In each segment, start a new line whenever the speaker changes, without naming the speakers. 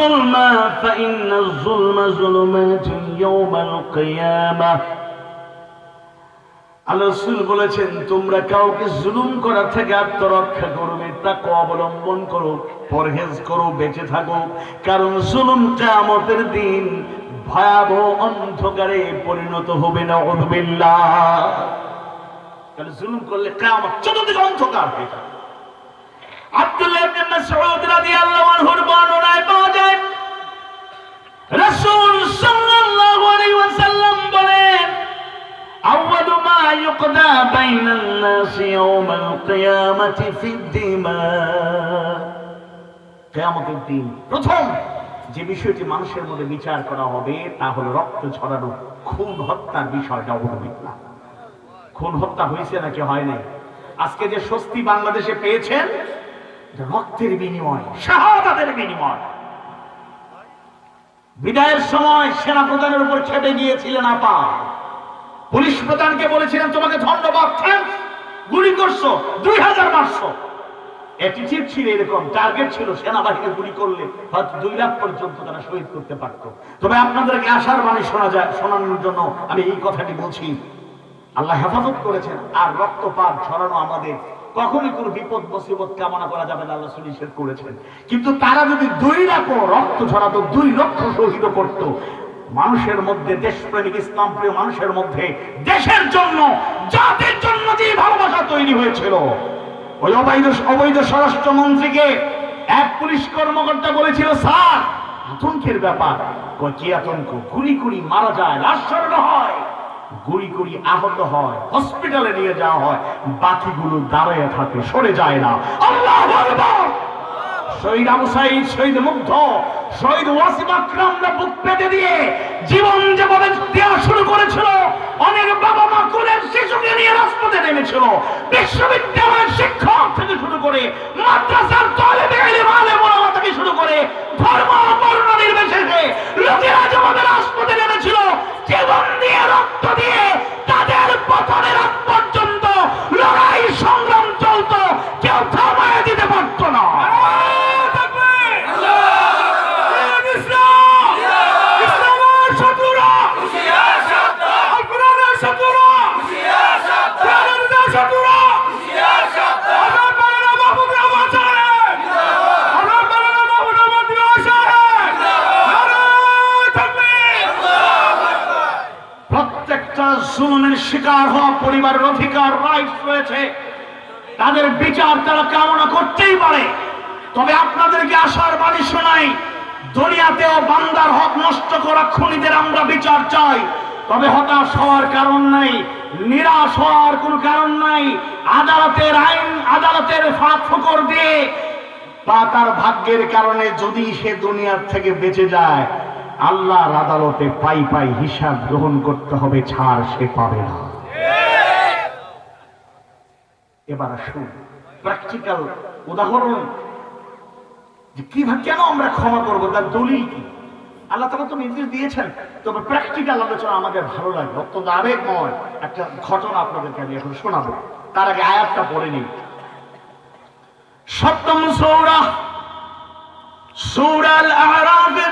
الظلم فإن الظلم ظلمات يوم القيامة আল্লাহ রসুল বলেছেন তোমরা কাউকে জুলুম করার থেকে আত্মরক্ষা করবে তাকে অবলম্বন করো পরহেজ করো বেঁচে থাকো কারণ জুলুম কেয়ামতের দিন ভয়াবহ অন্ধকারে পরিণত হবে না উদ্বিল্লাহ তাহলে জুলুম করলে কেয়ামত চতুর্দিকে অন্ধকার হয়ে যাবে আব্দুল্লাহ بين الناس يوم القيامة في الدماء কেয়ামতের দিন প্রথম যে বিষয়টি মানুষের মধ্যে বিচার করা হবে তা হলো রক্ত ছড়ানো খুন হত্যার বিষয়টা অবলম্বিত না খুন হত্যা হয়েছে নাকি হয় নাই আজকে যে স্বস্তি বাংলাদেশে পেয়েছেন এটা রক্তের বিনিময় শাহাদাতের বিনিময় বিদায়ের সময় সেনা প্রধানের উপর খেপে গিয়েছিলেন আপা পুলিশ প্রধানকে বলেছিলেন তোমাকে ধন্যবাদ থ্যাঙ্কস করছ দুই হাজার মারছো অ্যাটিটিউড ছিল এরকম টার্গেট ছিল গুলি করলে হয়তো দুই লাখ পর্যন্ত তারা শহীদ করতে পারতো। তবে আপনাদেরকে আশার বাণী শোনা যায়, শোনানোর জন্য আমি এই কথাটি বলছি। আল্লাহ হেফাজত করেছেন, আর রক্তপাত ছড়ানো আমাদের কখনই বিপদ, মুসিবত কামনা করা যাবে না, আল্লাহ সুনিশ্চিত করেছেন। কিন্তু তারা যদি দুই লাখ রক্ত ছড়াতো, দুই লক্ষ শহীদ করতো, মানুষের মধ্যে দেশপ্রেমিক ইসলাম প্রিয় মানুষের মধ্যে দেশের জন্য জাতির জন্য যে ভালোবাসা তৈরি হয়েছিল, ওই অবৈধ অবৈধ স্বরাষ্ট্রমন্ত্রীকে এক পুলিশ কর্মকর্তা বলেছিল, স্যার, আতঙ্কের ব্যাপার। কচি আতঙ্ক, গুলি করি মারা যায় লাশ হয়। গুলি করি আহত হয়, হসপিটালে নিয়ে যাওয়া হয়। বাকিগুলো দাঁড়ায় থাকে, সরে যায় না। আল্লাহ আকবার! শহীদ আবু সাইদ, শহীদ মুগ্ধ, শহীদ ওয়াসিম আকরামরা বুক পেতে দিয়ে জীবন যেভাবে দেওয়া শুরু করেছিল। অনেক বাবা মা কোলের শিশুকে নিয়ে রাজপথে নেমেছিল। বিশ্ববিদ্যালয়ের শিক্ষক থেকে শুরু করে মাদ্রাসার তলেবে ইলম আলেম ওলামা থেকে শুরু করে ধর্ম বর্ণ নির্বিশেষে লোকেরা যেভাবে রাজপথে নেমেছিল জীবন দিয়ে রক্ত দিয়ে তাদের পতনের আগ পর্যন্ত লড়াই সংগ্রাম চলতো কেউ থামায় দিতে পারতো না প্রত্যেকটা জুলুমের শিকার হওয়া পরিবারের অধিকার রাইটস রয়েছে। তাদের বিচার তারা কামনা করতেই পারে। তবে আপনাদেরকে আশার বাণী শোনাই, দুনিয়াতেও বান্দার হক নষ্ট করা খুনিদের আমরা বিচার চাই। তবে হতাশ হওয়ার কারণ নাই, নিরাশ হওয়ার কোনো কারণ নাই। আদালতের আইন, আদালতের ফাঁক ফোকর দিয়ে বা তার ভাগ্যের কারণে যদি সে দুনিয়ার থেকে বেঁচে যায় আল্লাহর আদালতে পাই পাই হিসাব গ্রহণ করতে হবে, ছাড় সে পাবে না। এবার আসুন প্র্যাকটিক্যাল উদাহরণ। যে কীভাবে কেন আমরা ক্ষমা করব, তার দলিল কি? আল্লাহ তালা তো নির্দেশ দিয়েছেন, তবে প্র্যাকটিক্যাল আলোচনা আমাদের ভালো লাগে অত্যন্ত আবেগময় একটা ঘটনা আপনাদেরকে আমি এখন শোনাবো। তার আগে আয়াতটা পড়ে নিই। সপ্তম সৌরা, সৌরাল আরাফের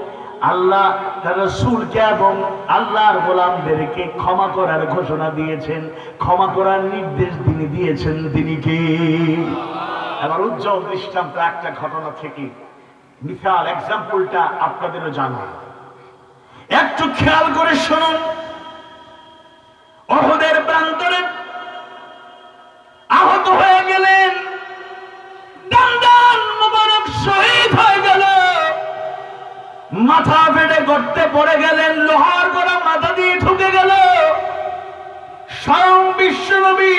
আল্লাহ তার রসুলকে এবং আল্লাহর গোলামদেরকে ক্ষমা করার ঘোষণা দিয়েছেন। ক্ষমা করার নির্দেশ তিনি দিয়েছেন। তিনি কে? এবার উজ্জ্বল দৃষ্টান্ত একটা ঘটনা থেকে মিসাল এক্সাম্পলটা আপনাদেরও জানা একটু খেয়াল করে শুনুন। অহদের প্রান্তরে মাথা ফেটে গর্তে পড়ে গেলেন, লোহার গড়া মাথা দিয়ে ঢুকে গেল। স্বয়ং বিশ্বনবী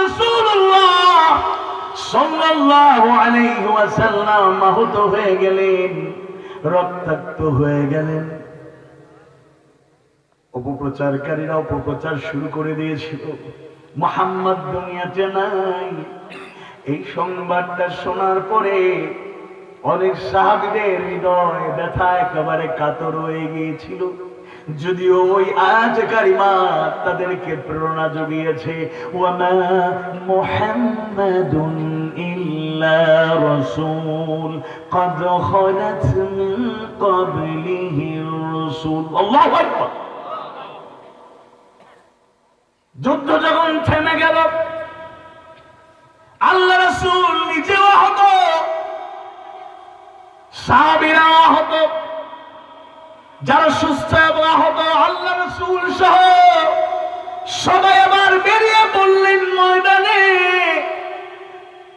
রাসূলুল্লাহ সাল্লাল্লাহু আলাইহি ওয়াসাল্লাম হয়ে গেলেন, রক্তাক্ত হয়ে গেলেন। অপপ্রচারকারীরা অপপ্রচার শুরু করে দিয়েছিল। মোহাম্মদ দুনিয়াতে নাই। এই সংবাদটা শোনার পরে অনেক সাহাবিদের হৃদয় ব্যথা একেবারে কাতর হয়ে গিয়েছিল যদিও ওই আজ কারিমা তাদেরকে প্রেরণা জুগিয়েছে ওয়ামা মুহাম্মাদুন ইল্লা রাসূল قد خلت من قبله الرسل الله আকবার যুদ্ধ যখন থেমে গেল আল্লাহ রসুল সাহাবিরা আহত, যারা সুস্থ এবং আহত, আল্লাহ রসুল সহ সবাই আবার বেরিয়ে পড়লেন ময়দানে।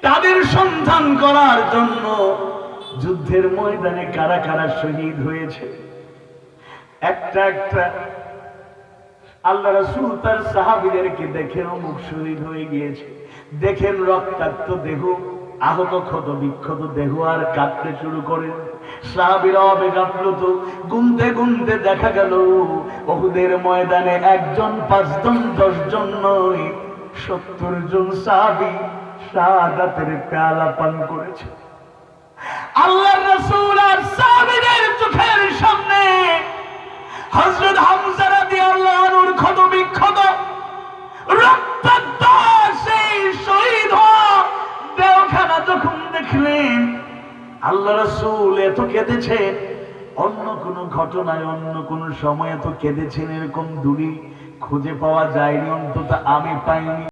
তাদের সন্ধান করার জন্য যুদ্ধের ময়দানে কারা কারা শহীদ হয়েছে? একটা একটা। আল্লাহ রসুল তার সাহাবিদেরকে দেখেন মুখ শহীদ হয়ে গিয়েছে। দেখেন রক্তাক্ত দেহ। আহত ক্ষত বিক্ষত দেহ আর কাঁদতে শুরু অবেগাপ্লুত গুনতে গুনতে দেখা গেল বহুদের ময়দানে একজন, পাঁচজন, দশজন নয়, সত্তর জন পেয়ালা পান করেছে। আল্লাহ রসুল আর চোখের সামনে হযরত হামজা রাদিয়াল্লাহু আনহুর ক্ষত বিক্ষত রক্তাক্ত দেখলেন আল্লাহ রসুল এত কেঁদেছে, অন্য কোনো ঘটনায়, অন্য কোনো সময় এত কেঁদেছেন, এরকম দূরি খুঁজে পাওয়া যায়নি, অন্তত আমি পাইনি।